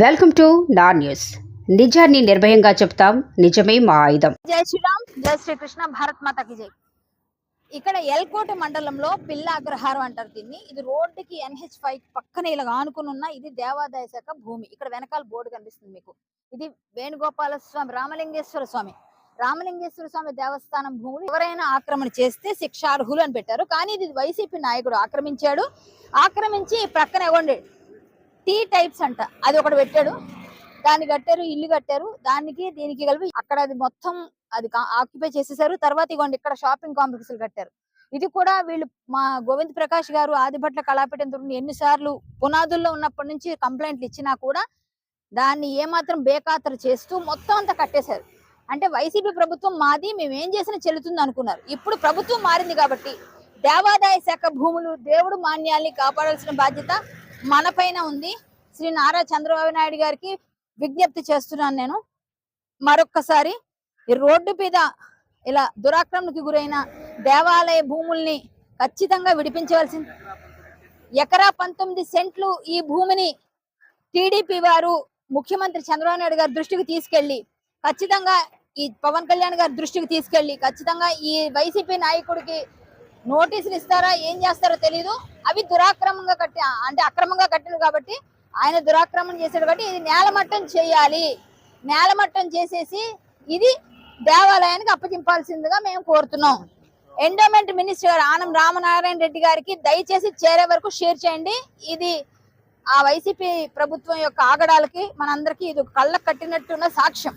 Welcome to నా news. నిజాన్ని నిర్భయంగా చెప్తాం నిజమే మా ఆయుధం. జై శ్రీరామ్ జై శ్రీకృష్ణ భారత్ మాతకి జై. ఇక్కడ ఎల్కోట మండలంలో పిల్ల అగ్రహారం అంటారు దీన్ని. ఇది రోడ్డుకి ఎన్హెచ్ ఫైవ్ పక్కన ఇలా ఆనుకుని ఉన్న ఇది దేవాదాయ శాఖ భూమి. ఇక్కడ వెనకాల బోర్డు కనిపిస్తుంది మీకు. ఇది వేణుగోపాల స్వామి రామలింగేశ్వర స్వామి. రామలింగేశ్వర స్వామి దేవస్థానం భూములు ఎవరైనా ఆక్రమణ చేస్తే శిక్షార్హులు అని పెట్టారు. కానీ ఇది వైసీపీ నాయకుడు ఆక్రమించాడు. ఆక్రమించి ప్రక్కన ఇవ్వండి. టీ టైప్స్ అంట. అది ఒకటి పెట్టాడు. దాన్ని కట్టారు ఇల్లు కట్టారు. దానికి దీనికి కలిపి అక్కడ అది మొత్తం అది ఆక్యుపై చేసేసారు. తర్వాత ఇగోండి ఇక్కడ షాపింగ్ కాంప్లెక్స్ కట్టారు. ఇది కూడా వీళ్ళు మా గోవింద్ ప్రకాష్ గారు ఆదిభట్ల కళాపీఠం తరపున ఎన్నిసార్లు పునాదుల్లో ఉన్నప్పటి నుంచి కంప్లైంట్లు ఇచ్చినా కూడా దాన్ని ఏమాత్రం బేఖాతరు చేస్తూ మొత్తం అంతా కట్టేశారు. అంటే వైసీపీ ప్రభుత్వం మాది మేము ఏం చేసినా చెల్లుతుంది అనుకున్నారు. ఇప్పుడు ప్రభుత్వం మారింది కాబట్టి దేవాదాయ శాఖ భూములు దేవుడు మాన్యాల్ని కాపాడాల్సిన బాధ్యత మన పైన ఉంది. శ్రీ నారా చంద్రబాబు నాయుడు గారికి విజ్ఞప్తి చేస్తున్నాను నేను. మరొక్కసారి ఈ రోడ్డు మీద ఇలా దురాక్రమణకి గురైన దేవాలయ భూముల్ని ఖచ్చితంగా విడిపించవలసింది. ఎకరా పంతొమ్మిది సెంట్లు ఈ భూమిని టీడీపీ వారు ముఖ్యమంత్రి చంద్రబాబు నాయుడు గారి దృష్టికి తీసుకెళ్ళి ఖచ్చితంగా ఈ పవన్ కళ్యాణ్ గారి దృష్టికి తీసుకెళ్ళి ఖచ్చితంగా ఈ వైసీపీ నాయకుడికి నోటీసులు ఇస్తారా? ఏం చేస్తారో తెలీదు. అవి దురాక్రమంగా కట్టి అంటే అక్రమంగా కట్టిన కాబట్టి ఆయన దురాక్రమం చేశాడు కాబట్టి ఇది నేలమట్టం చేయాలి. నేలమట్టం చేసేసి ఇది దేవాలయానికి అప్పగింపాల్సిందిగా మేము కోరుతున్నాం. ఎండోమెంట్ మినిస్టర్ గారు ఆనం రామనారాయణ రెడ్డి గారికి దయచేసి చేరే వరకు షేర్ చేయండి. ఇది ఆ వైసీపీ ప్రభుత్వం యొక్క ఆగడాలకి మనందరికీ ఇది కళ్ళకు కట్టినట్టున్న సాక్ష్యం.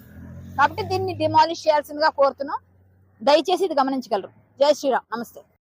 కాబట్టి దీన్ని డిమాలిష్ చేయాల్సిందిగా కోరుతున్నాం. దయచేసి ఇది గమనించగలరు. జై శ్రీరామ్. నమస్తే.